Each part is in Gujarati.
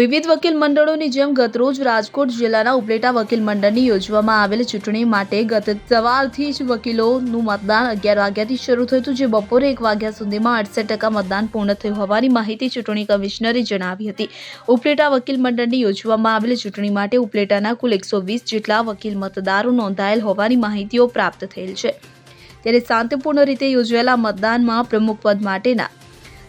વિવિધ વકીલ મંડળોની જેમ ગતરોજ રાજકોટ જિલ્લાના ઉપલેટા વકીલ મંડળની યોજવામાં આવેલ ચૂંટણી માટે ગત સવારથી જ વકીલોનું મતદાન અગિયાર વાગ્યાથી શરૂ થયું હતું, જે બપોરે એક વાગ્યા સુધીમાં અડસઠ ટકા મતદાન પૂર્ણ થયું હોવાની માહિતી ચૂંટણી કમિશનરે જણાવી હતી. ઉપલેટા વકીલ મંડળની યોજવામાં આવેલ ચૂંટણી માટે ઉપલેટાના કુલ એકસો વીસ જેટલા વકીલ મતદારો નોંધાયેલ હોવાની માહિતીઓ પ્રાપ્ત થયેલ છે. ત્યારે શાંતિપૂર્ણ રીતે યોજાયેલા મતદાનમાં પ્રમુખ પદ માટેના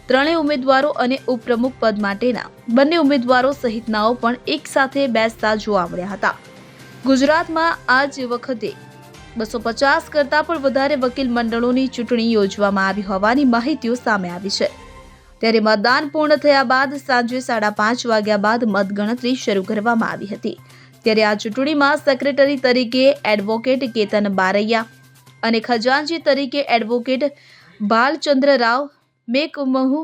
ત્રણેય ઉમેદવારો અને ઉપપ્રમુખ પદ માટેના બંને ઉમેદવારો સહિતનાઓ પણ એક સાથે બેસતા જોવા મળ્યા હતા. ગુજરાતમાં આ જ વખતે બસો પચાસ કરતાં પણ વધારે વકીલ મંડળોની ચૂંટણી યોજવામાં આવી હોવાની માહિતીઓ સામે આવી છે. ત્યારે મતદાન પૂર્ણ થયા બાદ સાંજે સાડા પાંચ વાગ્યા બાદ મતગણતરી શરૂ કરવામાં આવી હતી. ત્યારે આ ચૂંટણીમાં સેક્રેટરી તરીકે એડવોકેટ કેતન બારૈયા અને ખજાનજી તરીકે એડવોકેટ ભાલચંદ્ર રાવ મેકમહુ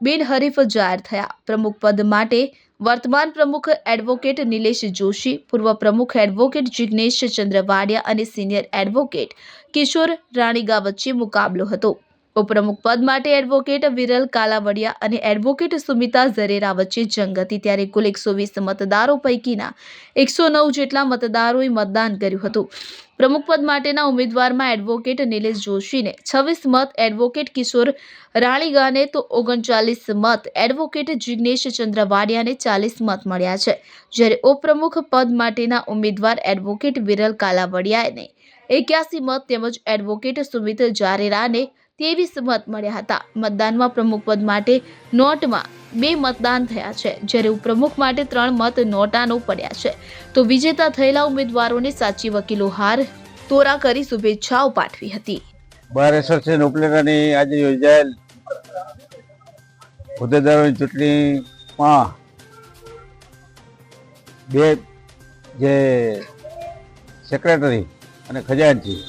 બિનહરીફ જાહેર થયા. પ્રમુખ પદ માટે વર્તમાન પ્રમુખ એડવોકેટ નિલેશ જોશી, પૂર્વ પ્રમુખ એડવોકેટ જિગ્નેશ ચંદ્ર વાડિયા અને સિનિયર એડવોકેટ કિશોર રાણીગા વચ્ચે મુકાબલો હતો. ઉપપ્રમુખ પદ માટે એડવોકેટ વિરલ કાલાવડિયા અને એડવોકેટ સુમિતા ઝરેરા વચ્ચે જંગ હતી. ત્યારે કુલ એકસો વીસ મતદારો પૈકીના એકસો નવ જેટલા મતદારોએ મતદાન કર્યું હતું. પ્રમુખ પદ માટેના ઉમેદવારમાં એડવોકેટ નિલેશ જોશીને છવ્વીસ મત એડવોકેટ કિશોર રાણીગાને તો ઓગણચાલીસ મત એડવોકેટ જિગ્નેશ ચંદ્ર વાડિયાને ચાલીસ મત મળ્યા છે. જ્યારે ઉપપ્રમુખ પદ માટેના ઉમેદવાર એડવોકેટ વિરલ કાલાવડિયાને એક્યાસી મત તેમજ એડવોકેટ સુમિત જારેરાને ત્રેવીસ મત મળ્યા હતા. મતદાનમાં પ્રમુખ પદ માટે નોટમાં બે મતદાન થયા છે. જ્યારે ઉપપ્રમુખ માટે ત્રણ મત નોટાનો પડ્યા છે. તો વિજેતા થયેલા ઉમેદવારોને સાચી વકીલો હાર તોરા કરી શુભેચ્છાઓ પાઠવી હતી. બારેશ્વર એસોસિએશન ઉપલેટાની આજે યોજાયેલ હોદ્દેદારોની ચૂંટણીમાં બે જે સેક્રેટરી અને ખજાનચી,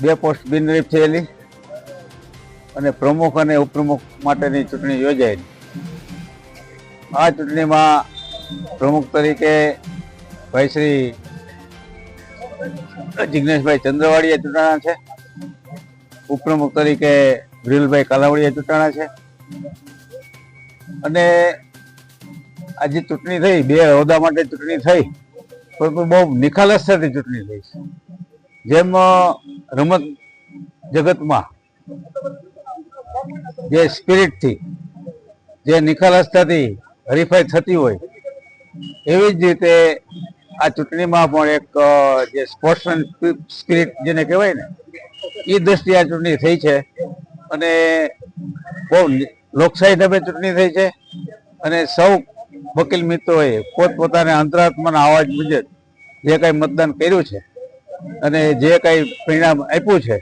બે પોસ્ટ બિનરીફ થયેલી. અને પ્રમુખ અને ઉપપ્રમુખ માટેની ચૂંટણી યોજાયેલી આ ચૂંટણીમાં પ્રમુખ તરીકે ભાઈ શ્રી જિગ્નેશભાઈ ચંદ્રવાડીએ ચૂંટાણા છે. ઉપપ્રમુખ તરીકે ગ્રીલભાઈ કાલાવડીએ ચૂંટાણા છે. અને આજે ચૂંટણી થઈ, બે હોદ્દા માટે ચૂંટણી થઈ. પરંતુ બહુ નિખાલસતાથી ચૂંટણી થઈ છે. જેમ રમત જગતમાં જે સ્પિરિટથી જે નિખાલસતાથી હરીફાઈ થતી હોય, એવી જ રીતે આ ચૂંટણીમાં પણ એક જે સ્પોર્ટ્સમેન સ્પિરિટ જેને કહેવાય ને એ દ્રષ્ટિએ આ ચૂંટણી થઈ છે. અને બહુ લોકશાહી ઢબે ચૂંટણી થઈ છે. અને સૌ વકીલ મિત્રોએ પોતપોતાના અંતરાત્માના અવાજ મુજબ જે કાંઈ મતદાન કર્યું છે અને જે કાંઈ પરિણામ આપ્યું છે,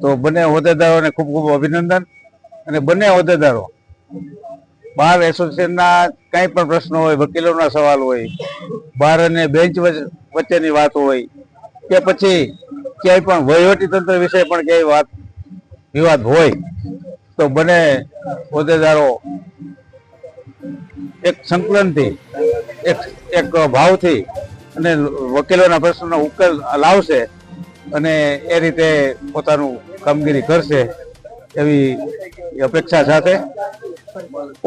તો બંને હોદ્દેદારોને ખૂબ ખૂબ અભિનંદન. અને બંને હોદ્દેદારો. બાર એસોસિએશનના કાંઈ પણ પ્રશ્નો હોય, વકીલોના સવાલ હોય, બાર અને બેન્ચ વચ્ચેની વાત હોય, કે પછી ક્યાંય પણ વહીવટી તંત્ર વિશે પણ ક્યાંય વાત, વિવાદ હોય, તો બંને હોદ્દેદારો એક સંકલનથી, એક એક ભાવથી અને વકીલોના પ્રશ્નોનો ઉકેલ લાવશે અને એ રીતે પોતાનું કામગીરી કરશે. એવી અપેક્ષા સાથે.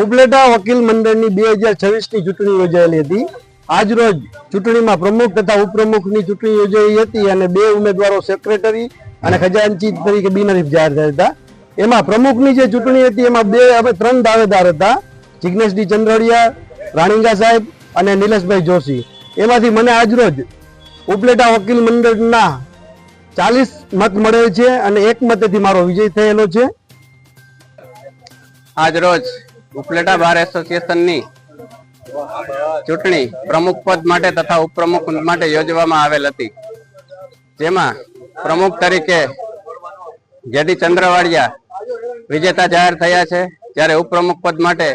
ઉપલેટા વકીલ મંડળની બે હજાર છવ્વીસની ચૂંટણી યોજાયેલી હતી. આજ રોજ ચૂંટણીમાં પ્રમુખ તથા ઉપપ્રમુખની ચૂંટણી યોજાઈ હતી અને બે ઉમેદવારો સેક્રેટરી અને ખજાનચી તરીકે બિનહરીફ જાહેર થયા હતા. એમાં પ્રમુખની જે ચૂંટણી હતી, એમાં બે, હવે ત્રણ દાવેદાર હતા. જિગ્નેશજી ચંદ્રડિયા, રાણીંગા સાહેબ અને નિલેશભાઈ જોશી. એમાંથી મને આજરોજ ઉપલેટા વકીલ મંડળના ચાલીસ મત મળેલ છે અને એક મતેથી મારો વિજય થયેલો છે. આજ રોજ ઉપલેટા બાર એસોસિએશનની ચૂંટણી પ્રમુખ પદ માટે તથા ઉપપ્રમુખ માટે યોજવામાં આવેલ હતી. જેમાં પ્રમુખ તરીકે જેડી ચંદ્રવાડિયા વિજેતા જાહેર થયા છે. જ્યારે ઉપપ્રમુખ પદ માટે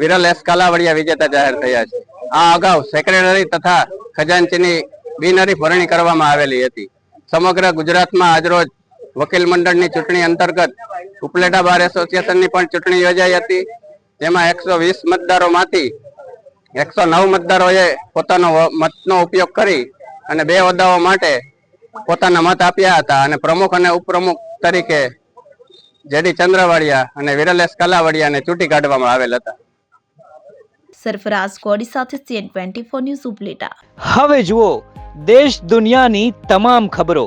વિરલ એસ કાલાવડિયા વિજેતા જાહેર થયા છે. આ અગાઉ સેક્રેટરી તથા ખજાનચીની બિનહરીફ વરણી કરવામાં આવેલી હતી. સમગ્ર ગુજરાતમાં આજરોજ વકીલ મંડળની ચૂંટણી અંતર્ગત ઉપલેટા બાર એસોસિએશનની પણ ચૂંટણી યોજાઈ હતી. જેમાં એકસો વીસ મતદારોમાંથી એકસો નવ મતદારોએ પોતાનો મત મતનો ઉપયોગ કરી અને બે હોદ્દાઓ માટે પોતાના મત આપ્યા હતા અને પ્રમુખ અને ઉપપ્રમુખ તરીકે જેડી ચંદ્રવાડિયા અને વિરલેશ કલાવડિયાને ચૂંટી કાઢવામાં આવેલ હતા. સરફરાઝ કોડી સાથે CN twenty four news Upleta. હવે જુઓ દેશ દુનિયાની તમામ ખબરો.